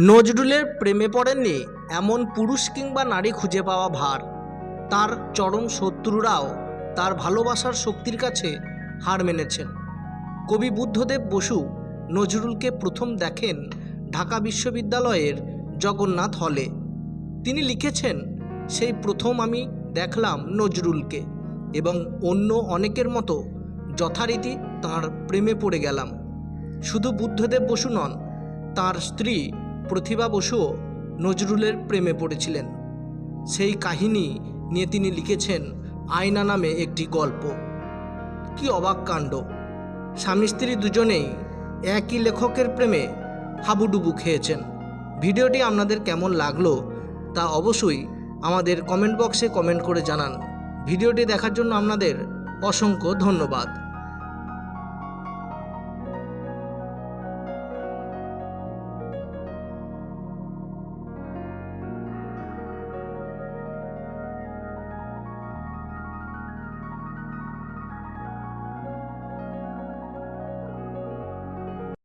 নজরুলের প্রেমে পড়েননি এমন পুরুষ কিংবা নারী খুঁজে পাওয়া ভার। তার চরম শত্রুরাও তার ভালোবাসার শক্তির কাছে হার মেনেছেন। কবি বুদ্ধদেব বসু নজরুলকে প্রথম দেখেন ঢাকা বিশ্ববিদ্যালয়ের জগন্নাথ হলে। তিনি লিখেছেন, সেই প্রথম আমি দেখলাম নজরুলকে এবং অন্য অনেকের মতো যথারীতি তাঁর প্রেমে পড়ে গেলাম। শুধু বুদ্ধদেব বসু নন, তার স্ত্রী প্রতিভা বসুও নজরুলের প্রেমে পড়েছিলেন। সেই কাহিনী নিয়ে তিনি লিখেছেন আয়না নামে একটি গল্প। কি অবাক কাণ্ড। স্বামী স্ত্রী দুজনেই একই লেখকের প্রেমে হাবুডুবু খেয়েছেন। ভিডিওটি আপনাদের কেমন লাগল তা অবশ্যই আমাদের কমেন্ট বক্সে কমেন্ট করে জানান। ভিডিওটি দেখার জন্য আপনাদের অসংখ্য ধন্যবাদ।